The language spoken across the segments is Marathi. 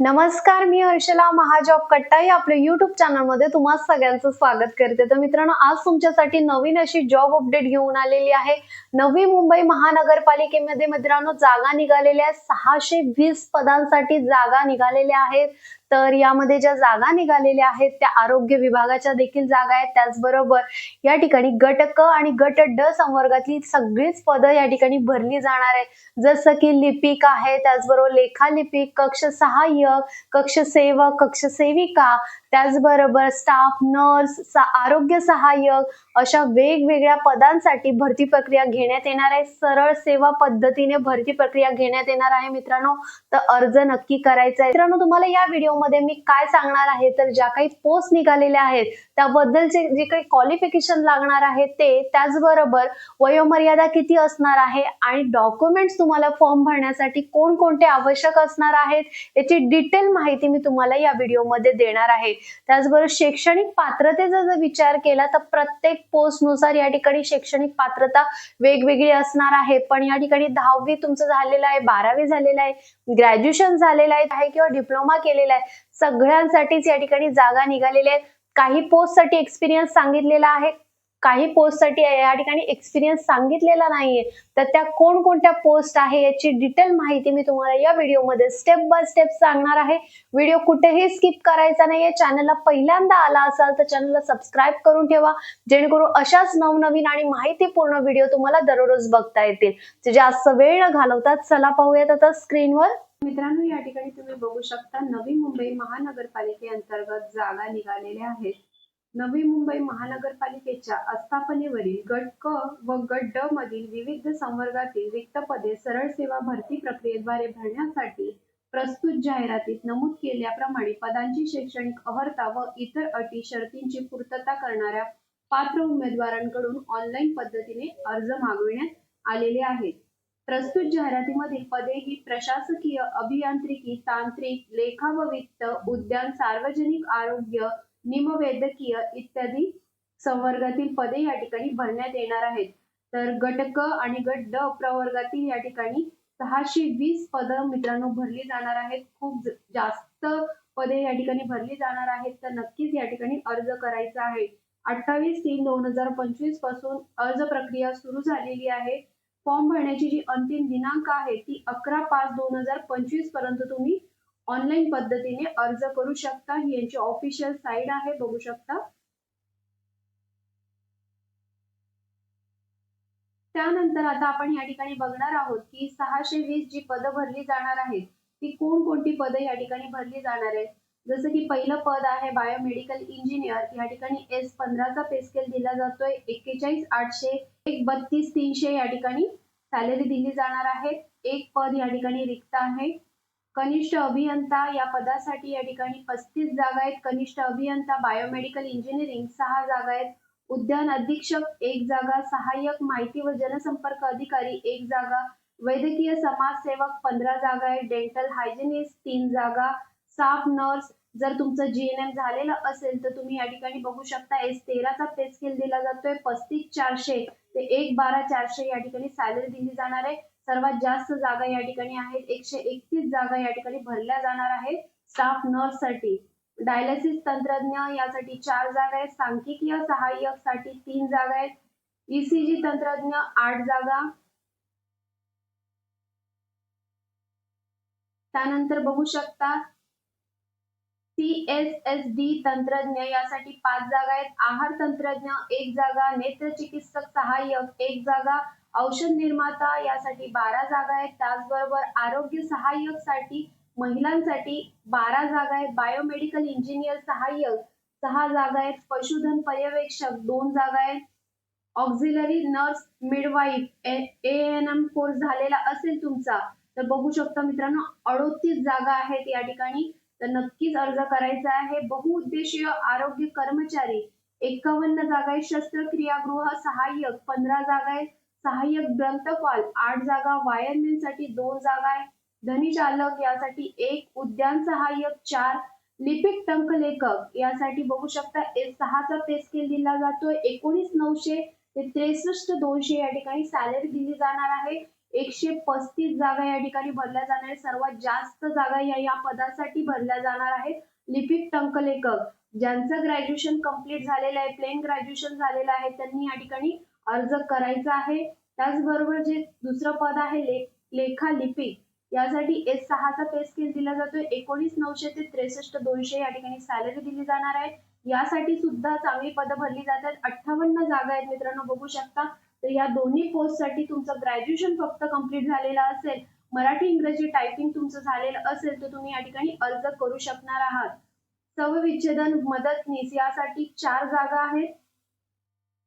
नमस्कार मी हर्षला महाजॉब कट्टा या आपल्या युट्यूब चॅनलमध्ये तुम्हा सगळ्यांचं स्वागत करते. तर मित्रांनो आज तुमच्यासाठी नवीन अशी जॉब अपडेट घेऊन आलेली आहे. नवी मुंबई महानगरपालिकेमध्ये मित्रांनो जागा निघालेल्या आहेत सहाशे वीस पदांसाठी जागा निघालेल्या आहेत. तर यामध्ये ज्या जागा निघालेल्या आहेत त्या आरोग्य विभागाच्या देखील जागा आहेत. त्याचबरोबर या ठिकाणी गट क आणि गट ड संवर्गातली सगळीच पदं या ठिकाणी भरली जाणार आहेत. जसं की लिपिक आहे त्याचबरोबर लेखालिपिक कक्ष सहाय्यक कक्ष सेवक कक्ष सेविका त्याचबरोबर स्टाफ नर्स सा- आरोग्य सहाय्यक अशा वेगवेगळ्या पदांसाठी भरती प्रक्रिया घेण्यात येणार आहे. सरळ सेवा पद्धतीने भरती प्रक्रिया घेण्यात येणार आहे मित्रांनो. तर अर्ज नक्की करायचा आहे. मित्रांनो तुम्हाला या व्हिडिओ मध्ये मी काय सांगणार आहे? तर ज्या काही पोस्ट निघालेल्या आहेत त्याबद्दलचे जे काही क्वालिफिकेशन लागणार आहे ते त्याचबरोबर वयोमर्यादा किती असणार आहे आणि डॉक्युमेंट्स तुम्हाला फॉर्म भरण्यासाठी कोणकोणते आवश्यक असणार आहेत याची डिटेल माहिती मी तुम्हाला या व्हिडिओमध्ये देणार आहे. त्याचबरोबर शैक्षणिक पात्रतेचा जर विचार केला तर प्रत्येक पोस्टनुसार या ठिकाणी शैक्षणिक पात्रता वेगवेगळी असणार आहे. पण या ठिकाणी दहावी तुमचं झालेलं आहे बारावी झालेलं आहे ग्रॅज्युएशन झालेलं आहे किंवा डिप्लोमा केलेला आहे सगळ्यांसाठीच या ठिकाणी जागा निघालेल्या आहेत काही पोस्टसाठी एक्सपिरियन्स सांगितलेला आहे. काही पोस्टसाठी या ठिकाणी एक्सपिरियन्स सांगितलेला नाहीये. तर त्या कोणकोणत्या पोस्ट आहे याची डिटेल माहिती मी तुम्हाला या व्हिडिओमध्ये स्टेप बाय स्टेप सांगणार आहे. व्हिडिओ कुठेही स्किप करायचा नाहीये. चॅनलला पहिल्यांदा आला असाल तर चॅनलला सबस्क्राईब करून ठेवा. जेणेकरून अशाच नवनवीन आणि माहितीपूर्ण व्हिडिओ तुम्हाला दररोज बघता येतील. जे जास्त वेळ न घालवतात चला पाहूयात आता स्क्रीनवर मित्रांनो या ठिकाणी तुम्ही बघू शकता नवी मुंबई महानगरपालिकेअंतर्गत जागा निघालेल्या आहेत. नवी मुंबई महानगरपालिकेच्या आस्थापनेवरील गट क व गट ड मधील विविध संवर्गातील रिक्त पदे सरळ सेवा भरती प्रक्रियेद्वारे भरण्यासाठी प्रस्तुत जाहिरातीत नमूद केल्याप्रमाणे पदांची शैक्षणिक अर्हता व इतर अटी शर्तींची पूर्तता करणाऱ्या पात्र उमेदवारांकडून ऑनलाईन पद्धतीने अर्ज मागविण्यात आलेले आहेत. प्रस्तुत जाहिरातीमधील पदे ही प्रशासकीय अभियांत्रिकी तांत्रिक लेखा व वित्त उद्यान सार्वजनिक आरोग्य निमवैद्यकीय इत्यादी संवर्गातील पदे या ठिकाणी भरण्यात येणार आहेत. तर गट क आणि गट ड प्रवर्गातील या ठिकाणी सहाशे वीस पद मित्रांनो भरली जाणार आहेत. खूप जास्त पदे या ठिकाणी भरली जाणार आहेत. तर नक्कीच या ठिकाणी अर्ज करायचा आहे. अठ्ठावीस तीन दोन हजार पंचवीसपासून अर्ज प्रक्रिया सुरू झालेली आहे. फॉर्म भरण्याची जी अंतिम दिनांक आहे ती अकरा पाच दोन हजार पंचवीसपर्यंत तुम्ही ऑनलाईन पद्धतीने अर्ज करू शकता. ही यांची ऑफिशियल साईट आहे बघू शकता. त्यानंतर आता आपण या ठिकाणी बघणार आहोत की सहाशे वीस जी पदं भरली जाणार आहेत ती कोणकोणती पदं या ठिकाणी भरली जाणार आहेत? जसं की पहिलं पद आहे बायोमेडिकल इंजिनियर या ठिकाणी एस पंधराचा पे स्केल दिला जातोय. एक्केचाळीस आठशे एक बत्तीस तीनशे या ठिकाणी सॅलरी दिली जाणार आहे. एक पद या ठिकाणी रिक्त आहे. कनिष्ठ अभियंता या पदासाठी या ठिकाणी पस्तीस जागा आहेत. कनिष्ठ अभियंता बायोमेडिकल इंजिनिअरिंग सहा जागा आहेत. उद्यान अधीक्षक एक जागा सहाय्यक माहिती व जनसंपर्क अधिकारी एक जागा वैद्यकीय समाजसेवक पंधरा जागा आहेत. डेंटल हायजिनिस्ट तीन जागा स्टाफ नर्स जर तुमचं जीएनएम झालेलं असेल तर तुम्ही या ठिकाणी बघू शकता एस तेराचा पे स्केल दिला जातोय पस्तीस चारशे. ते एक बारा चारशे या ठिकाणी सॅलरी दिली जाणार आहे. सर्वात जास्त जागा या ठिकाणी आहेत एकशे एकतीस जागा या ठिकाणी भरल्या जाणार आहेत स्टाफ नर्ससाठी. डायलिसिस तंत्रज्ञ यासाठी चार जागा आहेत सांख्यिकीय सहाय्यकसाठी तीन जागा आहेत ईसीजी तंत्रज्ञ आठ जागा. त्यानंतर बघू शकता सी एस एस डी तंत्रज्ञ यासाठी पाच जागा आहेत. आहार तंत्रज्ञ एक जागा. नेत्र चिकित्सक सहाय्यक एक जागा. औषध निर्माता यासाठी बारा जागा आहेत. त्याचबरोबर आरोग्य सहाय्यकसाठी महिलांसाठी बारा जागा आहेत. बायोमेडिकल इंजिनियर सहाय्यक सहा जागा आहेत. पशुधन पर्यवेक्षक दोन जागा आहेत. Auxiliary nurse midwife A N M course झालेला असेल तुमचा तर बघू शकता मित्रांनो अडोतीस जागा आहेत या ठिकाणी. तर नक्कीच अर्ज करायचा आहे. बहुउद्देशीय आरोग्य कर्मचारी एकावन्न जागा आहे शस्त्रक्रियागृह सहाय्यक पंधरा जागा आहे सहाय्यक ग्रंथपाल आठ जागा वायरमॅनसाठी दोन जागा आहे धनीचालक यासाठी एक उद्यान सहाय्यक चार लिपिक टंक लेखक यासाठी बघू शकता सहाचा पे स्केल दिला जातोय. एकोणीस नऊशे ते त्रेसष्ट दोनशे या ठिकाणी सॅलरी दिली जाणार आहे. एकशे पस्तीस जागा या ठिकाणी भरल्या जाणार आहेत. सर्वात जास्त जागा या या पदासाठी भरल्या जाणार आहेत. लिपिक टंकलेखक ज्यांचं ग्रॅज्युएशन कंप्लीट झालेलं आहे प्लेन ग्रॅज्युएशन झालेलं आहे त्यांनी या ठिकाणी अर्ज करायचा आहे. त्याचबरोबर जे दुसरं पद आहे ले, लेखा लिपिक यासाठी एस सहाचा पे स्केल दिला जातोय. एकोणीस नऊशे ते त्रेसष्ट दोनशे या ठिकाणी सॅलरी दिली जाणार आहे. यासाठी सुद्धा चांगली पदं भरली जातात. अठ्ठावन्न जागा आहेत मित्रांनो बघू शकता. तर या दोन्ही पोस्टसाठी तुमचं ग्रॅज्युएशन फक्त कंप्लीट झालेलं असेल मराठी इंग्रजी टायपिंग तुमचं झालेलं असेल तर तुम्ही या ठिकाणी अर्ज करू शकणार आहात. सवविच्छेदन मदतनीस यासाठी चार जागा आहेत.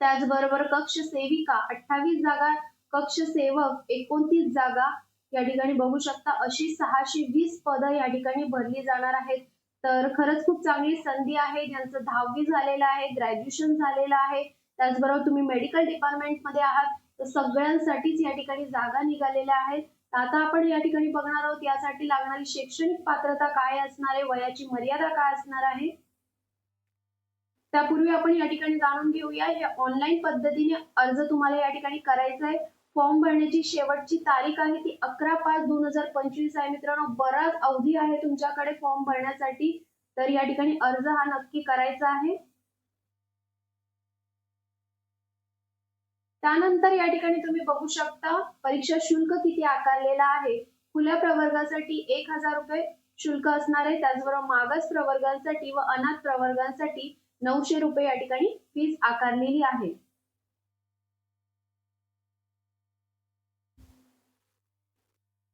त्याचबरोबर कक्ष सेविका अठ्ठावीस जागा कक्ष सेवक एकोणतीस जागा. या ठिकाणी बघू शकता अशी सहाशे वीस पदं या ठिकाणी भरली जाणार आहेत. तर खरंच खूप चांगली संधी आहे. ज्यांचं दहावी झालेलं आहे ग्रॅज्युएशन झालेलं आहे. त्याचबरोबर तुम्ही मेडिकल डिपार्टमेंटमध्ये आहात तर सगळ्यांसाठीच या ठिकाणी जागा निघालेल्या आहेत. आता आपण या ठिकाणी बघणार आहोत यासाठी लागणारी शैक्षणिक पात्रता काय असणार आहे वयाची मर्यादा काय असणार आहे? त्यापूर्वी आपण या ठिकाणी जाणून घेऊया हे ऑनलाईन पद्धतीने अर्ज तुम्हाला या ठिकाणी करायचा आहे. फॉर्म भरण्याची शेवटची तारीख आहे ती अकरा पाच दोन हजार पंचवीस आहे मित्रांनो. बराच अवधी आहे तुमच्याकडे फॉर्म भरण्यासाठी तर या ठिकाणी अर्ज हा नक्की करायचा आहे. त्यानंतर या ठिकाणी तुम्ही बघू शकता परीक्षा शुल्क किती आकारलेला आहे. खुल्या प्रवर्गासाठी एक हजार रुपये शुल्क असणार आहे. त्याचबरोबर मागास प्रवर्गांसाठी व अनाथ प्रवर्गांसाठी नऊशे रुपये या ठिकाणी फीस आकारलेली आहे.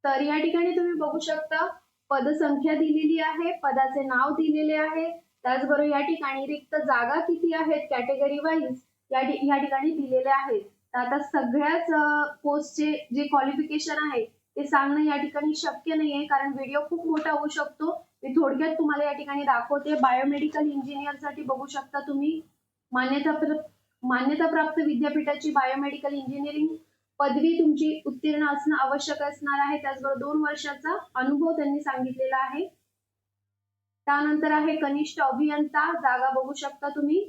तर या ठिकाणी तुम्ही बघू शकता पदसंख्या दिलेली आहे पदाचे नाव दिलेले आहे. त्याचबरोबर या ठिकाणी रिक्त जागा किती आहेत कॅटेगरी वाईज या या ठिकाणी दिलेले आहेत. तर आता सगळ्याच पोस्टचे जे क्वालिफिकेशन आहे ते सांगणं या ठिकाणी शक्य नाहीये. कारण व्हिडिओ खूप मोठा होऊ शकतो. मी थोडक्यात तुम्हाला या ठिकाणी दाखवते. बायोमेडिकल इंजिनियरसाठी बघू शकता तुम्ही. मान्यता मान्यताप्राप्त विद्यापीठाची बायोमेडिकल इंजिनिअरिंग पदवी तुमची उत्तीर्ण असणं आवश्यक असणार आहे. त्याचबरोबर दोन वर्षाचा अनुभव त्यांनी सांगितलेला आहे. त्यानंतर आहे कनिष्ठ अभियंता. जागा बघू शकता तुम्ही.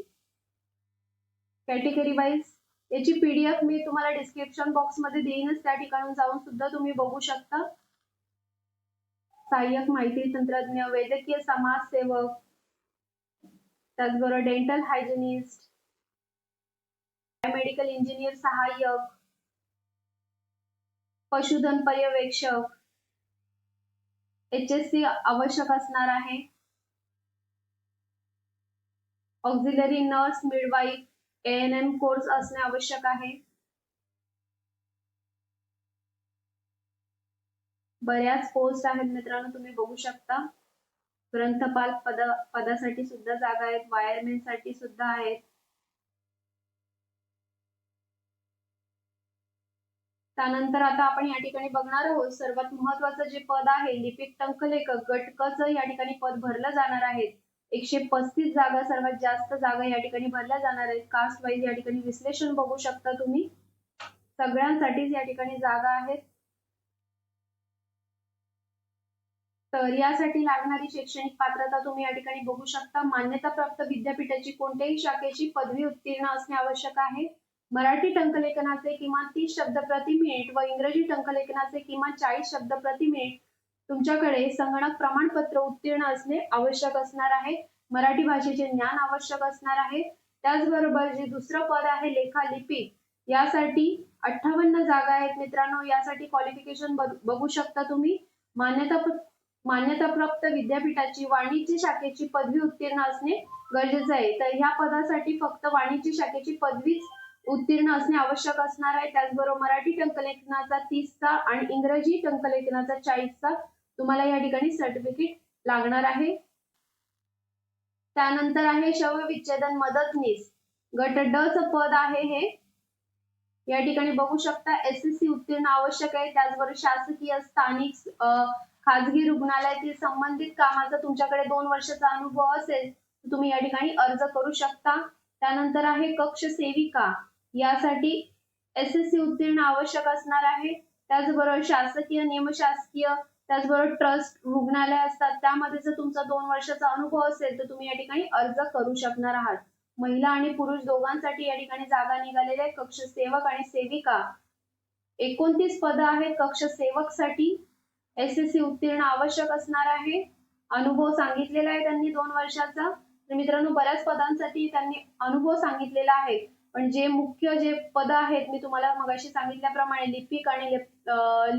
कॅटेगरी वाईज याची पीडीएफ मी तुम्हाला डिस्क्रिप्शन बॉक्समध्ये देईनच. त्या ठिकाणी जाऊन सुद्धा तुम्ही बघू शकता. सहाय्यक माहिती तंत्रज्ञ वैद्यकीय समाजसेवक त्याचबरोबर डेंटल हायजिनिस्ट मेडिकल इंजिनियर सहाय्यक पशुधन पर्यवेक्षक एच एस सी आवश्यक असणार आहे. Auxiliary nurse midwife N M course असणे आवश्यक आहे. बऱ्याच पोस्ट आहेत मित्रांनो तुम्ही बघू शकता. ग्रंथपाल पद पदासाठी सुद्धा जागा आहेत वायरमॅनसाठी सुद्धा आहेत. त्यानंतर आता आपण या ठिकाणी बघणार आहोत सर्वात महत्वाचं जे पद आहे लिपिक टंकलेखक गटकच या ठिकाणी पद भरलं जाणार आहे. एकशे पस्तीस जागा सर्वात जास्त जागा या ठिकाणी भरल्या जाणार आहेत. कास्ट वाईज या ठिकाणी विश्लेषण बघू शकता तुम्ही. सगळ्यांसाठीच या ठिकाणी जागा आहेत. तर यासाठी लागणारी शैक्षणिक पात्रता तुम्ही या ठिकाणी बघू शकता. मान्यताप्राप्त विद्यापीठाची कोणत्याही शाखेची पदवी उत्तीर्ण असणे आवश्यक आहे. मराठी टंकलेखनाचे किमान तीस शब्द प्रति मिनिट व इंग्रजी टंकलेखनाचे किमान चाळीस शब्द प्रति मिनिट तुमच्याकडे संगणक प्रमाणपत्र उत्तीर्ण असणे आवश्यक असणार आहे. मराठी भाषेचे ज्ञान आवश्यक असणार आहे. त्याचबरोबर जे दुसरं पद आहे लेखा लिपी यासाठी अठ्ठावन्न जागा आहेत मित्रांनो. यासाठी क्वालिफिकेशन बघू शकता तुम्ही. मान्यता मान्यताप्राप्त विद्यापीठाची वाणिज्य शाखेची पदवी उत्तीर्ण असणे गरजेचं आहे. तर ह्या पदासाठी फक्त वाणिज्य शाखेची पदवीच उत्तीर्ण असणे आवश्यक असणार आहे. त्याचबरोबर मराठी टंकलेखनाचा तीसचा आणि इंग्रजी टंकलेखनाचा चाळीसचा तुम्हाला या ठिकाणी सर्टिफिकेट लागणार आहे. त्यानंतर आहे शवविच्छेदन मदतनीस गट ड च पद आहे हे. या ठिकाणी बघू शकता एस एस सी उत्तीर्ण आवश्यक आहे. त्याचबरोबर शासकीय स्थानिक खाजगी रुग्णालयातील संबंधित कामाचा तुमच्याकडे दोन वर्षाचा अनुभव असेल तर तुम्ही या ठिकाणी अर्ज करू शकता. त्यानंतर आहे कक्ष सेविका. यासाठी एस एस सी उत्तीर्ण आवश्यक असणार आहे. त्याचबरोबर शासकीय नियमशासकीय त्याचबरोबर ट्रस्ट रुग्णालय असतात त्यामध्ये जर तुमचा दोन वर्षाचा अनुभव असेल तर तुम्ही या ठिकाणी अर्ज करू शकणार आहात. महिला आणि पुरुष दोघांसाठी या ठिकाणी जागा निघालेल्या आहे. कक्ष सेवक आणि सेविका. एकोणतीस पद आहेत. कक्ष सेवकसाठी एस एस सी उत्तीर्ण आवश्यक असणार आहे. अनुभव सांगितलेला आहे त्यांनी दोन वर्षाचा. तर मित्रांनो बऱ्याच पदांसाठी त्यांनी अनुभव सांगितलेला आहे. पण जे मुख्य जे पद आहेत मी तुम्हाला मगाशी सांगितल्याप्रमाणे लिपिक आणि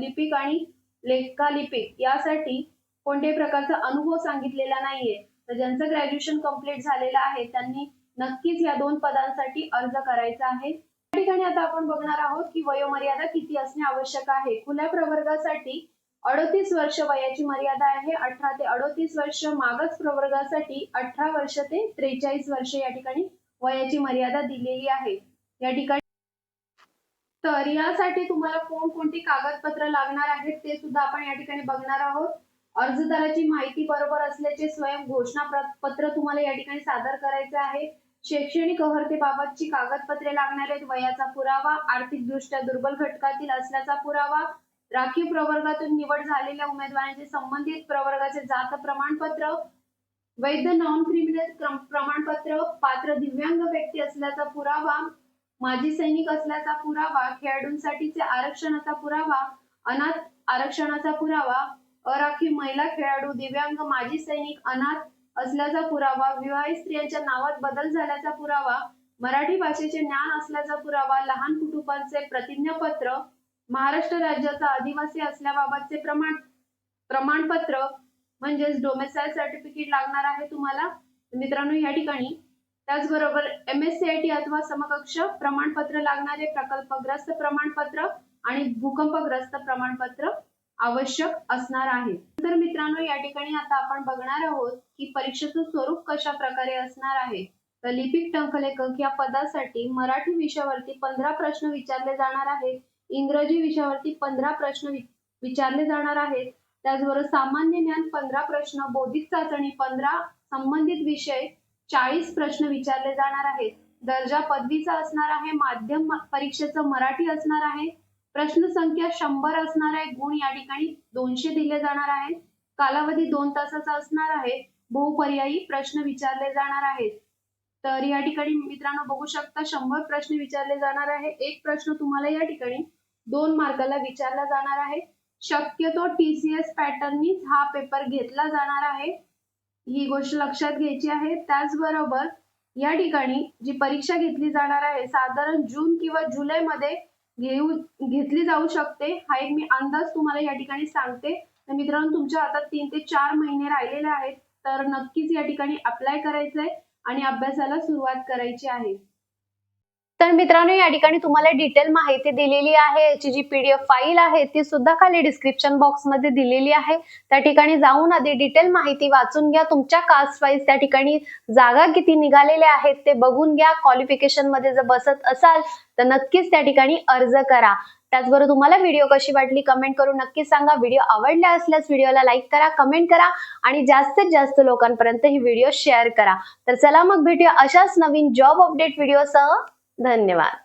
लिपिक आणि लेखालिपिक यासाठी कोणत्याही प्रकारचा अनुभव सांगितलेला नाहीये. तर ज्यांचं ग्रॅज्युएशन कंप्लीट झालेलं आहे त्यांनी नक्कीच या दोन पदांसाठी अर्ज करायचा आहे. या ठिकाणी आता आपण बघणार आहोत की वयोमर्यादा किती असणे आवश्यक आहे. खुल्या प्रवर्गासाठी अडतीस वर्ष वयाची मर्यादा आहे. अठरा ते अडतीस वर्ष मागास प्रवर्गासाठी अठरा वर्ष ते त्रेचाळीस वर्ष या ठिकाणी वयाची मर्यादा दिलेली आहे. या ठिकाणी तर यासाठी तुम्हाला कोणकोणती कागदपत्र लागणार आहेत ते सुद्धा आपण या ठिकाणी बघणार आहोत. अर्जदाराची माहिती बरोबर असल्याचे स्वयं घोषणा पत्र तुम्हाला या ठिकाणी सादर करायचे आहे. शैक्षणिक अहर्तेबाबतची कागदपत्रे लागणार आहेत वयाचा पुरावा आर्थिकदृष्ट्या दुर्बल घटकातील असल्याचा पुरावा राखीव प्रवर्गातून निवड झालेल्या उमेदवारांचे संबंधित प्रवर्गाचे जात प्रमाणपत्र वैध नॉन क्रिमिनल प्रमाणपत्र पात्र दिव्यांग व्यक्ती असल्याचा पुरावा माजी सैनिक असल्याचा पुरावा खेळाडूंसाठीचे आरक्षणाचा पुरावा अनाथ आरक्षणाचा पुरावा अराखीव महिला खेळाडू दिव्यांग माजी सैनिक अनाथ असल्याचा पुरावा विवाहित स्त्रियांच्या नावात बदल झाल्याचा पुरावा मराठी भाषेचे ज्ञान असल्याचा पुरावा लहान कुटुंबांचे प्रतिज्ञापत्र महाराष्ट्र राज्याचा आदिवासी असल्याबाबतचे प्रमाण प्रमाणपत्र म्हणजेच डोमेसाईल सर्टिफिकेट लागणार आहे तुम्हाला. मित्रांनो या ठिकाणी त्याचबरोबर M S C I T अथवा समकक्ष प्रमाणपत्र लागणारे प्रकल्पग्रस्त प्रमाणपत्र आणि भूकंपग्रस्त प्रमाणपत्र आवश्यक असणार आहे. तर मित्रांनो या ठिकाणी आता आपण बघणार आहोत की परीक्षेचं स्वरूप कशा प्रकारे असणार आहे. तर लिपिक टंकलेखक या पदासाठी मराठी विषयावरती पंधरा प्रश्न विचारले जाणार आहेत. इंग्रजी विषयावरती पंधरा प्रश्न विचारले जाणार आहेत. त्याचबरोबर सामान्य ज्ञान पंधरा प्रश्न बौद्धिक चाचणी पंधरा संबंधित विषय चाळीस प्रश्न विचारले जाणार आहेत. दर्जा पदवीचा असणार आहे माध्यम परीक्षेचं मराठी असणार आहे. प्रश्न संख्या शंभर असणार आहे गुण या ठिकाणी दोनशे दिले जाणार आहेत. कालावधी दोन तासाचा असणार आहे. बहुपर्यायी प्रश्न विचारले जाणार आहेत. तर या ठिकाणी मित्रांनो बघू शकता शंभर प्रश्न विचारले जाणार आहे. एक प्रश्न तुम्हाला या ठिकाणी दोन मार्काला विचारला जाणार आहे. शक्यतो टीसीएस पॅटर्ननीच हा पेपर घेतला जाणार आहे. ही गोष्ट लक्षात घ्यायची आहे. त्याचबरोबर या ठिकाणी जी परीक्षा घेतली जाणार आहे साधारण जून किंवा जुलैमध्ये घेऊ घेतली जाऊ शकते. हा एक मी अंदाज तुम्हाला या ठिकाणी सांगते. तर मित्रांनो तुमच्या हातात तीन ते चार महिने राहिलेले आहेत. तर नक्कीच या ठिकाणी अप्लाय करायचंय आणि अभ्यासाला सुरुवात करायची आहे. तर मित्रांनो या ठिकाणी तुम्हाला डिटेल माहिती दिलेली आहे. याची जी पीडीएफ फाईल आहे ती सुद्धा खाली डिस्क्रिप्शन बॉक्समध्ये दिलेली आहे. त्या ठिकाणी जाऊन आधी डिटेल माहिती वाचून घ्या. तुमच्या कास्ट वाईज त्या ठिकाणी जागा किती निघालेल्या आहेत ते बघून घ्या. क्वालिफिकेशनमध्ये जर बसत असाल तर नक्कीच त्या ठिकाणी अर्ज करा. त्याचबरोबर तुम्हाला व्हिडिओ कशी वाटली कमेंट करून नक्की सांगा. व्हिडिओ आवडला असल्यास व्हिडिओला लाईक करा कमेंट करा आणि जास्तीत जास्त लोकांपर्यंत ही व्हिडिओ शेअर करा. तर चला मग भेटूया अशाच नवीन जॉब अपडेट व्हिडिओसह धन्यवाद